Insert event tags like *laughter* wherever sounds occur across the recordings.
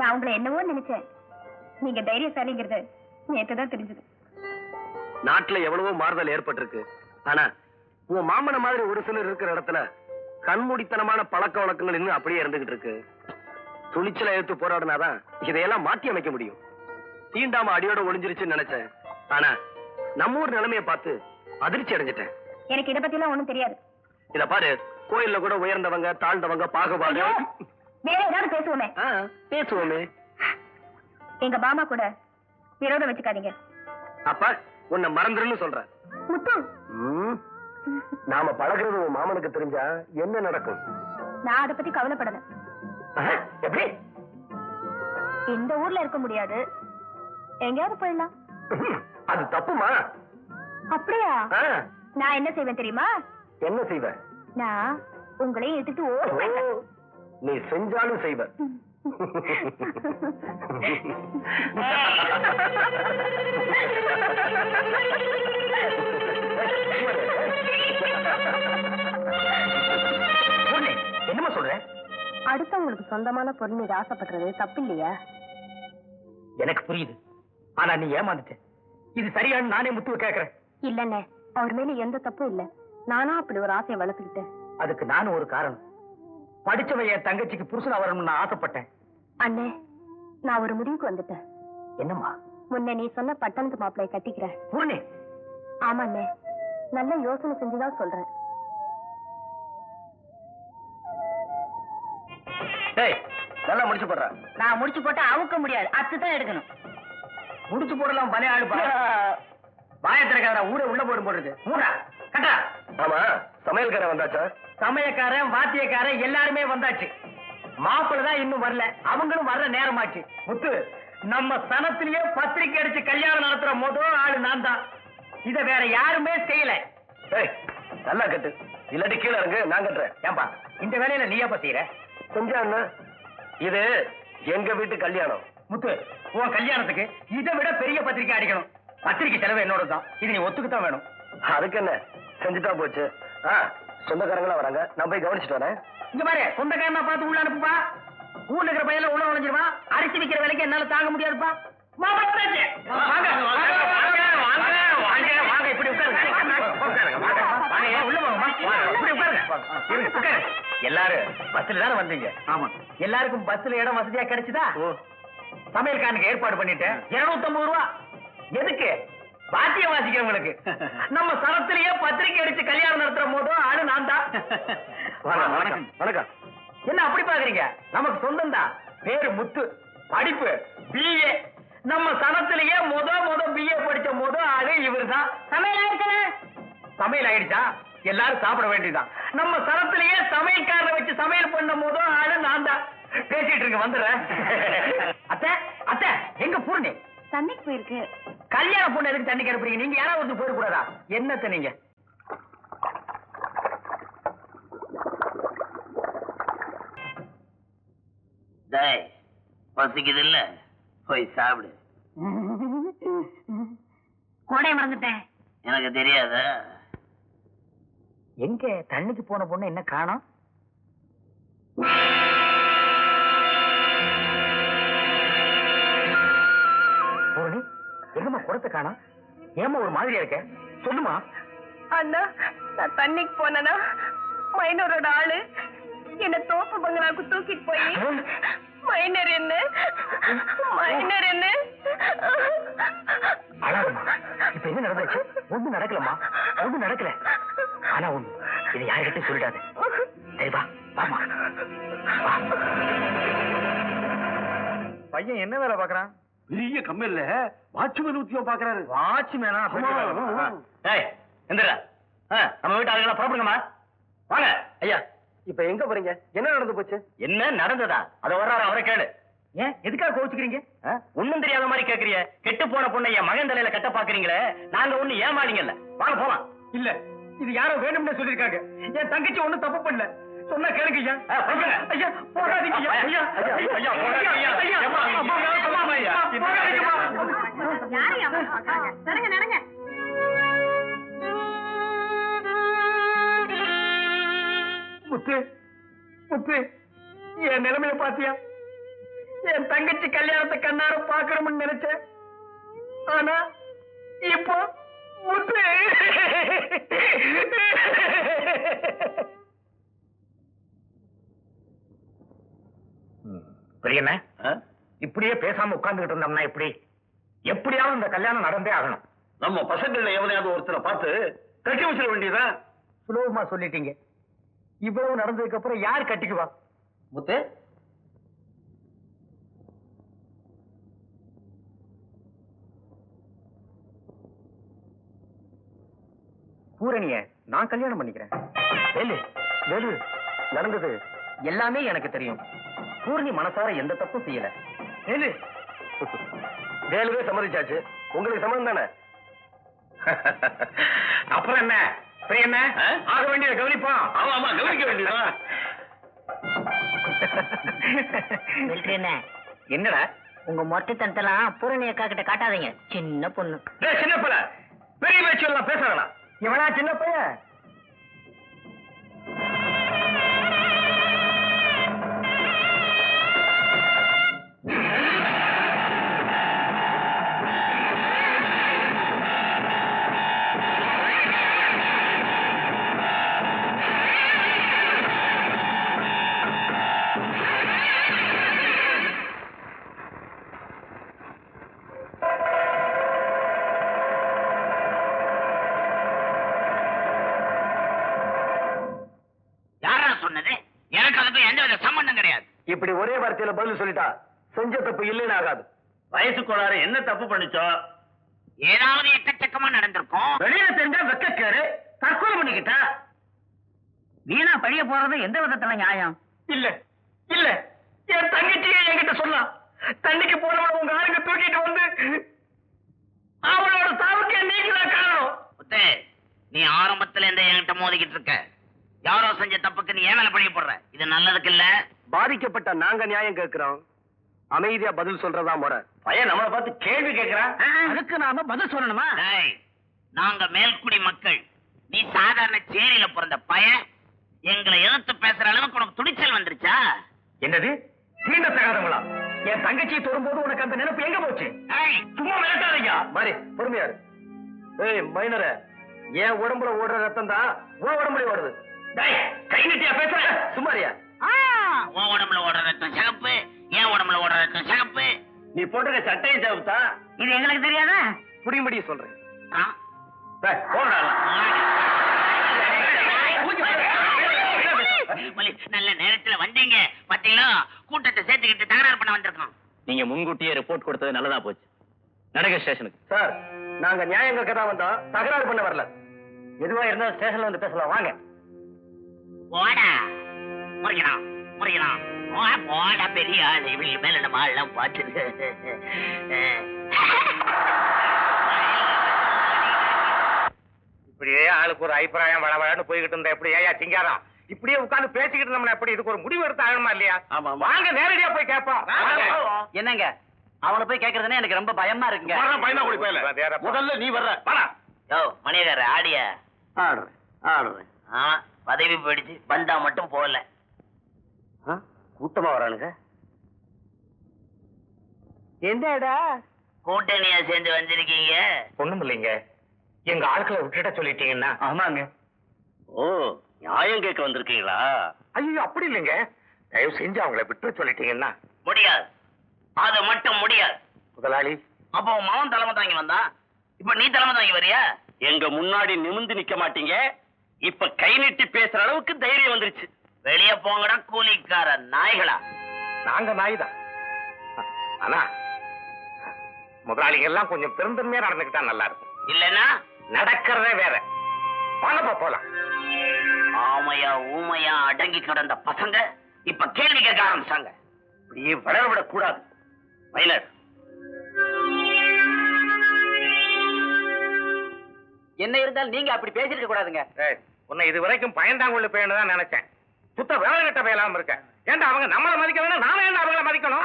நான் உங்களை என்னவோ நினைச்சேன். நீங்க தைரியசாலிங்கிறது நேத்துதான் தெரிஞ்சது. நாட்டுல எவ்வளவோ மாறுதல் ஏற்பட்டிருக்கு. ஆனா உன் மாமன மாதிரி ஒரு சிலர் இருக்கிற இடத்துல கண்மூடித்தனமான பழக்க வழக்கங்கள் இன்னும் அப்படியே இருந்துகிட்டு இருக்கு. துணிச்சலை எடுத்து போராடினாதான் இதையெல்லாம் மாற்றி அமைக்க முடியும். தீண்டாம அடியோட ஒளிஞ்சிருச்சுன்னு நினைச்சேன். ஆனா நம்ம ஊர் நிலைமையை பார்த்து அதிர்ச்சி அடைஞ்சிட்டேன். எனக்கு இதை பத்தி எல்லாம் ஒண்ணும் தெரியாது. இத பாரு கோயில்ல கூட உயர்ந்தவங்க தாழ்ந்தவங்க பாகுபாடு. வேற ஏதாவது பேசுவோமே. பேசுவோமே. எங்க பாமா கூட விரோதம் வச்சுக்காதீங்க. அப்ப உன்னை மறந்துருன்னு சொல்றேன். முத்து. நாம பழகுறது உன் மாமனுக்கு தெரிஞ்சா என்ன நடக்கும்? நான் அதை பத்தி கவலைப்படல. எப்படி? இந்த ஊர்ல இருக்க முடியாது. எங்கேயாவது போயிடலாம். அது தப்புமா? அப்படியா? நான் என்ன செய்வேன் தெரியுமா? என்ன செய்வ? நான் உங்களையும் எடுத்துட்டு ஓ, நீ செஞ்சாலும் செய்வ. பொண்ணு, என்னம்மா சொல்ற? அடுத்தவங்களுக்கு சொந்தமான பொருள் மீது ஆசைப்படுறது தப்பு இல்லையா எனக்கு புரியுது. ஆனா நீ ஏமாந்துட்ட. இது சரியான்னு நானே முத்துவ கேக்குறேன் இல்லண்ணே அவர் மேல எந்த தப்பும் இல்ல. நானா அப்படி ஒரு ஆசையை வளர்த்துக்கிட்டேன். அதுக்கு நானும் ஒரு காரணம். படிச்சவன் என் தங்கச்சிக்கு புருஷனா வரணும்னு ஆசைப்பட்டேன். அண்ணே நான் ஒரு முடிவுக்கு வந்துட்டேன். என்னம்மா? முன்ன நீ சொன்ன பட்டணத்து மாப்பிளைய கட்டிக்கிறேன் பூர்ணி ஆமா அண்ணே நல்ல யோசனை செஞ்சுதான் சொல்றேன். நல்லா முடிச்சு போடுற. நான் முடிச்சு போட்டா அவுக்க முடியாது. அத்து தான் எடுக்கணும். முடிச்சு போடலாம் பலே ஆளுப்பா *laughs* வாயத்திரக்கார ஊரை உள்ள போடும் போடுறது மூடா கட்டா ஆமா சமையல்காரன் வந்தாச்சா? சமயக்காரன் வாத்தியக்காரன் எல்லாருமே வந்தாச்சு. மாப்பிள்ளை தான் இன்னும் வரல. அவங்களும் வர்ற நேரமாச்சு. முத்து நம்ம சனத்திலேயே பத்திரிக்கை அடிச்சு கல்யாணம் நடத்துற முதல் ஆளு நான் தான். இத வேற யாருமே செய்யல. நல்லா கட்டு. இல்லாட்டி கீழே இறங்கு நான் கட்டுறேன். ஏன்பா இந்த வேலையில நீ ஏப்பா செய்யற? செஞ்சா என்ன? இது எங்க வீட்டு கல்யாணம். முத்து உன் கல்யாணத்துக்கு இதை விட பெரிய பத்திரிக்கை அடிக்கணும். பத்திரிக்கை செலவு என்னோட தான். இது நீ ஒத்துக்குத்தான் வேணும். அதுக்கு என்ன செஞ்சுட்டா போச்சு. சொந்தக்காரங்களா வராங்க. நான் போய் கவனிச்சுட்டு வரேன். இங்க பாரு சொந்தக்காரனா பார்த்து உள்ள அனுப்புப்பா. ஊர்ல இருக்கிற பையல உள்ள நுழைஞ்சிருவான் அரிசி விக்கிற விலைக்கு என்னால தாங்க முடியாதுப்பா. மாமா வந்தாச்சு. வாங்க வாங்க வாங்க வாங்க வாங்க வாங்க இப்படி உட்காருங்க. உட்காருங்க வாங்க வாங்க ஏன் உள்ள வாங்கம்மா? வாங்க இப்படி உட்காருங்க. இருங்க, உட்காருங்க. எல்லாரும் பஸ்ல தானே வந்தீங்க? ஆமா. எல்லாருக்கும் பஸ்ல இடம் வசதியா கிடைச்சுதா? சமையல்காரனுக்கு ஏற்பாடு பண்ணிட்டேன். இருநூத்தம்பது ரூபா. எதுக்கு? பாத்தியம் வாசிக்கிறவங்களுக்கு நம்ம சரத்திலேயே பத்திரிக்கை அடிச்சு கல்யாணம் நடத்துற போதும் ஆளு நான் தான் வணக்கம் வணக்கம். என்ன அப்படி பாக்குறீங்க? நமக்கு சொந்தம் தான் பேரு முத்து படிப்பு பிஏ நம்ம சனத்திலேயே முத முத பிஏ படிச்ச முத ஆளு இவர்தான். சமையல் ஆயிடுச்சுல சமையல் ஆயிடுச்சா? எல்லாரும் சாப்பிட வேண்டியதுதான். நம்ம சனத்திலேயே சமையல்காரரை வச்சு சமையல் பண்ண முத ஆளு நான் தான் பேசிட்டு இருக்க வந்துடுறேன். *laughs* அத்தை அத்தை எங்க பூர்ணி? தண்ணிக்கு போயிருக்கு. கல்யாண பொண்ணு எதுக்கு தண்ணி கிடப்புறீங்க நீங்க யாராவது ஒருத்தர் போயிடக்கூடாதா? என்னத்த நீங்க? டேய் பசிக்குது இல்ல போய் சாப்பிடு. கோடை மறந்துட்டேன். எனக்கு தெரியாதா? எங்க தண்ணிக்கு போன பொண்ணு என்ன காணோம்? எங்கம்மா குடத்தை காணோம்? ஏமா ஒரு மாதிரியா இருக்க? சொல்லுமா. அண்ணா நான் தண்ணிக்கு போனேனா? மைனரோட ஆளு. என்ன தோப்பு பங்களாக்கு தூக்கிட்டு போய். மைனர் என்ன? மைனர் என்ன? அழாதம்மா. இப்ப என்ன நடந்துச்சு? ஒண்ணு நடக்கலம்மா. ஒண்ணு நடக்கல. ஆனா ஒண்ணு இது யாருக்கிட்ட சொல்லிடாத. சரி வா. வாமா வா. பையன் என்ன வேலை பாக்குறான் பெரிய கம்பெனில வாட்ச்மேன் உத்தியோகம் பாக்குறாரு. வாட்ச்மேனா? எந்திரா நம்ம வீட்டு ஆளுங்களா புறப்படுங்கம்மா. வாங்க. ஐயா இப்ப எங்க போறீங்க? என்ன நடந்து போச்சு? என்ன நடந்ததா? அத வர்றாரு அவரை கேளு. ஏன் எதுக்காக கோவிச்சுக்கிறீங்க? ஒண்ணும் தெரியாத மாதிரி கேக்குறீங்க கெட்டு போன பொண்ணை என் மகன் தலையில கட்ட பாக்குறீங்களே. நாங்க ஒண்ணு ஏமாளிங்கல்ல வாங்க போலாம். இல்ல இது யாரோ வேணும்னு சொல்லிருக்காங்க என் தங்கச்சி ஒண்ணும் தப்பு பண்ணல. சொன்னா கேளுங்க ஐயா. ஐயா போகாதீங்க ஐயா. ஐயா ஐயா ஐயா போகாதீங்க. ஐயா ஐயா அம்மா, அம்மா, அம்மா, அம்மா, ஐயா போகாதீங்கம்மா. நடங்க நடங்க. முத்து முத்து என் நிலைமைய பாத்தியா என் தங்கச்சி கல்யாணத்தை கண்ணார பாக்கணும்னு நினைச்சேன். ஆனா இப்போ முத்து. பெரியண்ண இப்படியே பேசாம உட்கார்ந்துகிட்டு இருந்தோம்னா எப்படி? எப்படியாவது இந்த கல்யாணம் நடந்தே ஆகணும். நம்ம பசங்கள்ல எவனையாவது ஒருத்தரை பார்த்து கட்டி வச்சிட வேண்டியதா சுலபமா சொல்லிட்டீங்க. இவ்வளவு நடந்ததுக்கு அப்புறம் யார் கட்டிக்குவா முத்து? பூரணிய நான் கல்யாணம் பண்ணிக்கிறேன். வேலு வேலு நடந்தது. எல்லாமே எனக்கு தெரியும். பூரணி மனசார எந்த தப்பும் செய்யல. வேலுவே சம்மதிச்சாச்சு. உங்களுக்கு சம்மதம் தானே? *laughs* அப்புறம் என்ன? ஆ? ஆக வேண்டியதை கவனிப்போம் ஆமா ஆமா கவனிக்க வேண்டியதா. என்ன என்னடா? உங்க மொட்டைத்தனத்தெல்லாம் பூரணி அக்கா கிட்ட காட்டாதீங்க. சின்ன பொண்ணு. சின்ன பிள்ளை. பெரிய பேச்சு எல்லாம் பேச வேணாம் இவனா சின்ன பையன்? எந்த வித சம்பந்தம் கிடையாது. இப்படி ஒரே வார்த்தையில பதில் சொல்லிட்டா செஞ்ச தப்பு இல்லைன்னு ஆகாது. வயசு கோளாறு என்ன தப்பு பண்ணிச்சோ? ஏதாவது எக்கச்சக்கமா நடந்திருக்கும். வெளியில தெரிஞ்சா வெக்கக்கேடு. தற்கொலை பண்ணிக்கிட்டா? வீணா பழிய போறது எந்த விதத்துல நியாயம்? இல்ல இல்ல. என் தங்கச்சியே என்கிட்ட சொல்லலாம் தண்ணிக்கு போனவன உங்க ஆளுங்க தூக்கிட்டு வந்து அவளோட சாவுக்கு நீங்க தான் காரணம் நீ ஆரம்பத்துல இருந்தே என்கிட்ட மோதிக்கிட்டு இருக்க. யாரோ செஞ்ச தப்புக்கு நீ ஏன் பழிய போடுற? இது நல்லதுக்கு இல்ல. பாதிக்கப்பட்ட நாங்க நியாயம் கேட்கிறோம். அமைதியா பதில் சொல்றதா முறை. பையன் நம்மளை பார்த்து கேள்வி கேட்கிறான் அதுக்கு நாம பதில் சொல்லணுமா? நாங்க மேல்குடி மக்கள். நீ சாதாரண சேரியில பிறந்த பையன். எங்களை எதிர்த்து பேசுற அளவுக்கு உனக்கு துணிச்சல் வந்துருச்சா? என்னது? தீண்ட தகாதவங்களா என் தங்கச்சியை தொடும்போது உனக்கு அந்த நினைப்பு எங்க போச்சு? சும்மா மிரட்டாதீங்க. மாதிரி பொறுமையா இரு. ஏய் மைனர என் உடம்புல ஓடுற ரத்தம் தான் உன் உடம்புல ஓடுது. கை நீட்டியா பேசுற? சும்மாரியா உன் உடம்புல ஓடுற ரத்தம் சிகப்பு என் உடம்புல ஓடுற ரத்தம் சிகப்பு. நீ போட்டுக்க சட்டையும் சேவத்தா இது எங்களுக்கு தெரியாதா? புரியும்படி சொல்றேன். நல்ல நேரத்துல வந்தீங்க. பாத்தீங்களா? கூட்டத்தை சேர்த்துக்கிட்டு தகராறு பண்ண வந்திருக்கோம். நீங்க முன்கூட்டியே ரிப்போர்ட் கொடுத்தது நல்லதா போச்சு. நடக ஸ்டேஷனுக்கு. சார் நாங்க நியாயம் கேட்க தான் வந்தோம். தகராறு பண்ண வரல. எதுவா இருந்தாலும் ஸ்டேஷன்ல வந்து பேசலாம். வாங்க. போடா. முறைக்கணும் முறைக்கணும் போடா, போடா பெரிய ஆள். இவங்க மேல நம்ம ஆள்லாம் பார்த்துட்டு. இப்படியே ஆளுக்கு ஒரு அபிப்பிராயம் வளவளன்னு போய்கிட்டு இருந்தா எப்படி? ஏயா சிங்காரம் இப்படியே உட்கார்ந்து பேசிக்கிட்டு இருந்தோம்னா எப்படி? இதுக்கு ஒரு முடிவு எடுத்து ஆகணுமா இல்லையா? ஆமா. வாங்க நேரடியா போய் கேட்போம். என்னங்க? அவளை போய் கேக்குறதுன்னா எனக்கு ரொம்ப பயமா இருக்குங்க. பயமா கூடி போயல முதல்ல நீ வர்ற. மணியக்கார ஆடியா. ஆடுறேன் ஆடுறேன். ஆ. பதவி போயிடுச்சு பந்தா மட்டும் போகல. ஆ, கூட்டமா வரானுங்க. என்னடா? கூட்டணியா சேர்ந்து வந்திருக்கீங்க? ஒண்ணும் இல்லைங்க. எங்க ஆட்களை விட்டுட்ட சொல்லிட்டீங்கன்னா? ஆமாங்க. ஓ நியாயம் கேட்க வந்திருக்கீங்களா? ஐயோ அப்படி இல்லைங்க. தயவு செஞ்சு அவங்கள விட்டு சொல்லிட்டீங்கன்னா? முடியாது. அது மட்டும் முடியாது. முதலாளி. அப்போ மகன் தலைமை தாங்கி வந்தான். இப்ப நீ தலைமை தாங்கி வரியா? எங்க முன்னாடி நிமிந்து நிக்க மாட்டீங்க. இப்ப கை நீட்டி பேசுற அளவுக்கு தைரியம் வந்துருச்சு. வெளிய போங்கடா கூலிக்கார நாய்களா. நாங்க நாய் தான் ஆனா முதலாளிகள் எல்லாம் கொஞ்சம் பெருந்தன்மையா நடந்துக்கிட்டா நல்லா இருக்கும். இல்லன்னா? நடக்கிறதே வேற. வாங்கப்பா போலாம். ஆமையா ஊமையா அடங்கி கிடந்த பசங்க இப்ப கேள்வி கேட்க ஆரம்பிச்சாங்க. இப்படியே வளரவிடக் கூடாது மைனர் என்ன இருந்தாலும் நீங்க அப்படி பேசிருக்க கூடாதுங்க. உன்னை இது வரைக்கும் பயந்தாங்குள்ள பையனு தான் நினைச்சேன். சுத்த வேலை கட்ட பயலாம இருக்க. ஏன்டா அவங்க நம்மள மதிக்க வேணும்? நாம ஏன்டா அவங்கள மதிக்கணும்?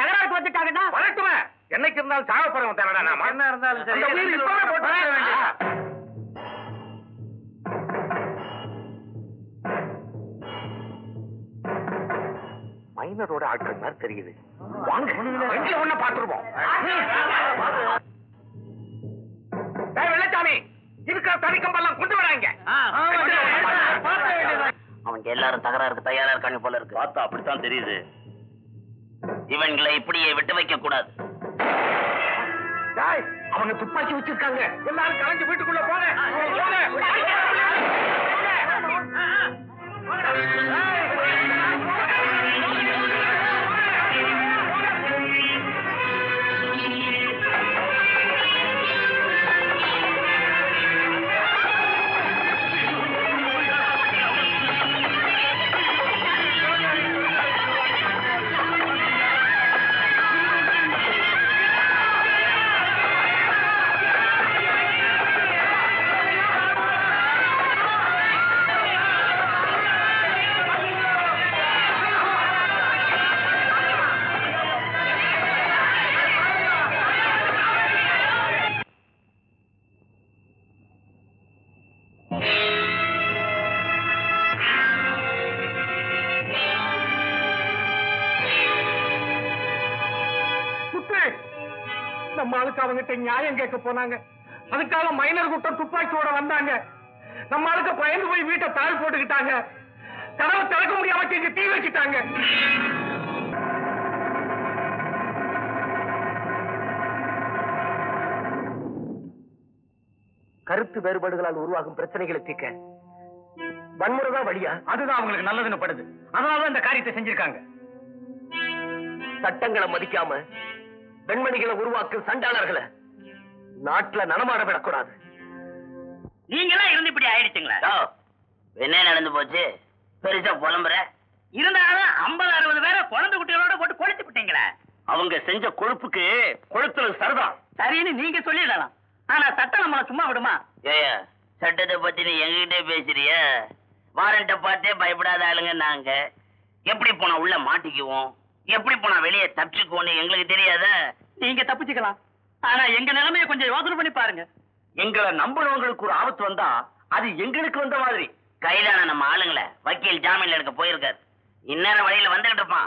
தகராறுக்கு வந்துட்டாங்கன்னா வரட்டுமே. என்னைக்கு இருந்தாலும் சாக போறவங்க தானடா நாம. என்ன இருந்தாலும் சரி. மைனரோட ஆட்கள் மாதிரி தெரியுது. வாங்க. ஒண்ண பாத்துருவோம் வெள்ளச்சாமி இருக்கிற தனிக்கம்பெல்லாம் கொண்டு வராங்க அவங்க எல்லாரும் தகராறுக்கு தயாரா இருக்காங்க போல இருக்கு பார்த்தா அப்படித்தான் தெரியுது இவங்களை இப்படியே விட்டு வைக்க கூடாது டேய், அவங்க துப்பாக்கி வச்சிருக்காங்க எல்லாரும் கலைஞ்சு வீட்டுக்குள்ள போங்க போங்க. ஆளுக்கு அவங்கிட்ட நியாயம் கேட்க போனாங்க. அதுக்காக மைனர் கூட்டம் துப்பாக்கியோட வந்தாங்க. நம்ம ஆளுக்கு பயந்து போய் வீட்டை தாழ் போட்டுக்கிட்டாங்க. கதவை திறக்க முடியாம இங்க தீ வச்சுட்டாங்க. கருத்து வேறுபாடுகளால் உருவாகும் பிரச்சனைகளை தீர்க்க வன்முறைதான் வழியா? அதுதான் அவங்களுக்கு நல்லதுன்னு படுது. அதனாலதான் இந்த காரியத்தை செஞ்சிருக்காங்க. சட்டங்களை மதிக்காம பெண்மணிகளை உருவாக்கும் சண்டாளர்களை நாட்டுல நடமாட விடக்கூடாது. நீங்களாம் இருந்து இப்படி ஆயிடுச்சுங்களா என்ன நடந்து போச்சு? பெருசா புலம்புற? இருந்தாலும் ஐம்பது அறுபது பேரை குழந்தை குட்டிகளோட போட்டு கொளுத்து விட்டீங்களே. அவங்க செஞ்ச கொழுப்புக்கு கொளுத்துறது சரிதான். சரின்னு நீங்க சொல்லிடலாம். ஆனா சட்டம் நம்மள சும்மா விடுமா? ஏயா சட்டத்தை பத்தி நீ எங்ககிட்டே பேசுறிய? வாரண்ட பார்த்தே பயப்படாத ஆளுங்க நாங்க. எப்படி போனா உள்ள மாட்டிக்குவோம்? எப்படி போனா வெளியே தப்பிச்சுக்குவோம்னு எங்களுக்கு தெரியாத? நீங்க தப்பிச்சுக்கலாம். ஆனா எங்க நிலைமைய கொஞ்சம் யோசனை பண்ணி பாருங்க. எங்களை நம்பினவங்களுக்கு ஒரு ஆபத்து வந்தா அது எங்களுக்கு வந்த மாதிரி. கைதான நம்ம ஆளுங்களை வக்கீல் ஜாமீன்ல எடுக்க போயிருக்காரு. இந்நேரம் வழியில வந்துகிட்டு இருப்பான்.